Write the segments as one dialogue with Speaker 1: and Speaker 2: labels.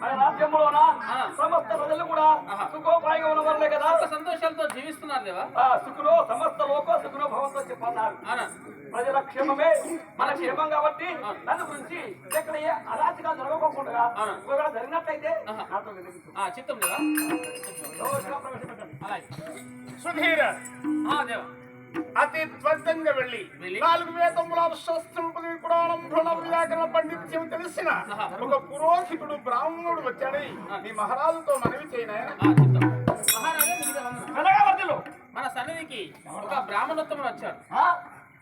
Speaker 1: మన రాజ్యంలోన?
Speaker 2: ఆ.
Speaker 1: సమస్త ప్రజలు కూడా కదా.
Speaker 2: సంతోషాలతో జీవిస్తున్నారు దేవా
Speaker 1: ఆ, సుఖునో సమస్త లోకో సుఖునో భవంతో చెప్పన్నారు. ప్రజల క్షేమమే. మన క్షేమం కాబట్టి. దాని గురించి ఎక్కడ ఏ అరాచకాలు జరగకోకుండా
Speaker 2: ఆ.
Speaker 1: ఒకవేళ జరిగినట్లయితే
Speaker 2: చిత్తం దేవా
Speaker 3: సుధీర
Speaker 2: ఆ దేవా.
Speaker 3: అతి త్వరితంగా వెళ్ళి
Speaker 2: వెళ్ళి?
Speaker 3: నాలుగు వేదముల శాస్త్రం పురాణం వ్యాకరణ పండిత్యం తెలిసిన. ఒక పురోహితుడు బ్రాహ్మణుడు వచ్చాడని మీ మహారాజుతో మనవి చేయనా
Speaker 2: ఆ చిత్తం మహారాజా మీదే వందనం.
Speaker 1: మెల్లగా వర్ధిల్లు.
Speaker 2: మన సన్నిధికి ఒక బ్రాహ్మణోత్తముడు వచ్చాడు
Speaker 1: ఆ?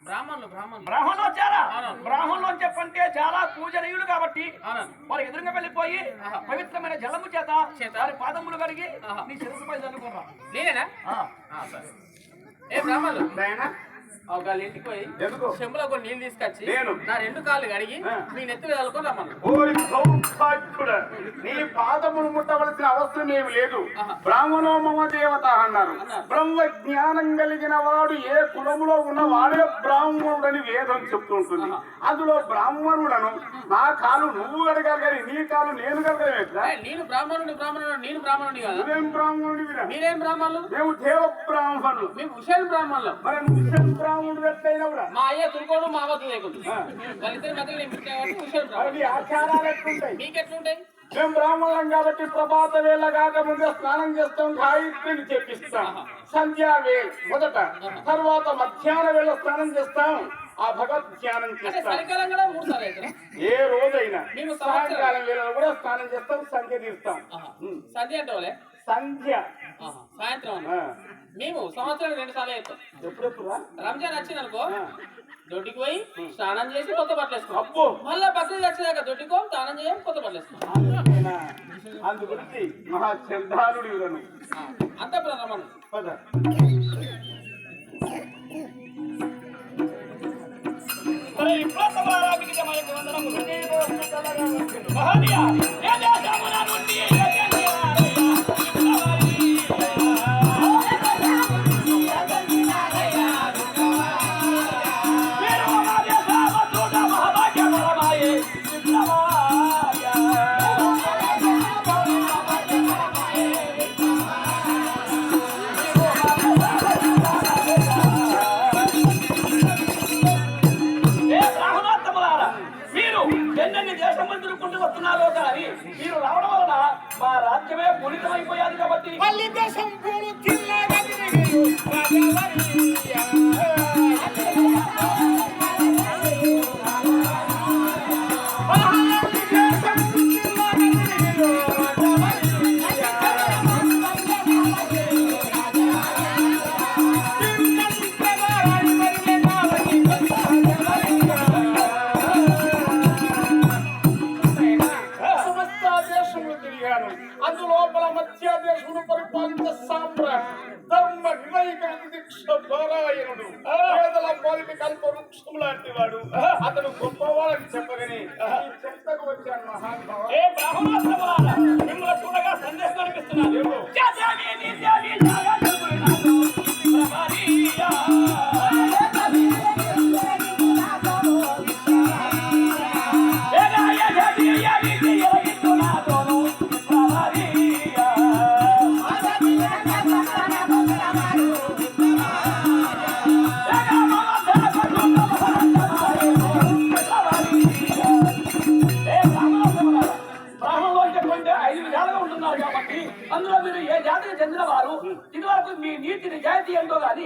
Speaker 2: బ్రాహ్మణులు బ్రాహ్మణులు
Speaker 1: బ్రాహ్మణులు వచ్చారా. బ్రాహ్మణులు అని చెప్పంటే చాలా పూజనీయులు కాబట్టి వారి ఎదురుగా వెళ్ళిపోయి. పవిత్రమైన జలము చేత. వారి పాదములు కడిగి. నీ శిరస్సుపై చదువుకున్నా
Speaker 2: నేనేనా ఆ, సరే ఏ బ్రాహ్మణులు ఒక ఇంటికి పోయి
Speaker 3: ఎందుకు?
Speaker 2: చెంబులో కొన్ని నీళ్ళు తీసుకొచ్చి? నా రెండు కాళ్ళు కడిగి. మీ నెత్తి రమ్మను
Speaker 3: నీ పాదమును ముట్టవలసిన అవసరం ఏమి లేదు. బ్రాహ్మణో మమ దేవత అన్నారు. బ్రహ్మ జ్ఞానం కలిగిన వాడు ఏ కులములో ఉన్న వాడే బ్రాహ్మణుడని వేదం చెప్తుంటుంది. అందులో బ్రాహ్మణుడను నా కాలు నువ్వు కడగాలి కానీ నీ కాలు నేను
Speaker 2: ఏ, నేను బ్రాహ్మణుడి బ్రాహ్మణుడు నేను బ్రాహ్మణుడి కదా
Speaker 3: నువ్వేం బ్రాహ్మణుడివిరా
Speaker 2: మీరేం బ్రాహ్మణులు
Speaker 3: మేము దేవ బ్రాహ్మణులు
Speaker 2: మేము హుషేన్ బ్రాహ్మణులు
Speaker 3: మరి నువ్వు విషయం
Speaker 2: మా అయ్య లేకుండా వాళ్ళిద్దరి మధ్యలో నేను
Speaker 3: ఆచారాలు ఎట్లుంటాయి? మేము బ్రాహ్మణులం కాబట్టి ప్రభాత వేళ కాకముందే స్నానం చేస్తాం గాయత్రిని చెప్పిస్తాం సంధ్యా వేళ మొదట. తర్వాత మధ్యాహ్న వేళ స్నానం చేస్తాం ఆ భగవత్ ధ్యానం చేస్తాం. ఏ రోజైనా. సాయంకాలం వేళలో కూడా స్నానం చేస్తాం సంధ్య తీస్తాం.
Speaker 2: సంధ్య అంటే
Speaker 3: సంధ్య.
Speaker 2: సాయంత్రం. మేము సంవత్సరం రెండు సార్లు అవుతాం
Speaker 3: ఎప్పుడెప్పుడా
Speaker 2: రంజాన్ వచ్చింది అనుకో. దొడ్డికి పోయి స్నానం చేసి కొత్త బట్టలు వేసుకో
Speaker 3: అబ్బో.
Speaker 2: మళ్ళా బక్రీద్ వచ్చేదాకా దొడ్డికో స్నానం చేయం కొత్త బట్టలు వేసుకో?
Speaker 3: అందు గురించి మహా
Speaker 2: అంత రమ్మను
Speaker 3: పద.
Speaker 1: మహనీయ, ఏ దేశమున నుండి రాజ్యమే పులితమైపోయాది కాబట్టి
Speaker 3: మళ్ళీ దేశం పూలు పారాయణుడు పేదల పాలిటి కల్ప వృక్షం లాంటి వాడు. అతను గొప్పవాడని చెప్పగని. చెప్తకు వచ్చాను మహానుభావ
Speaker 1: நீ
Speaker 3: நீத்தின ஜாதி என்பது அது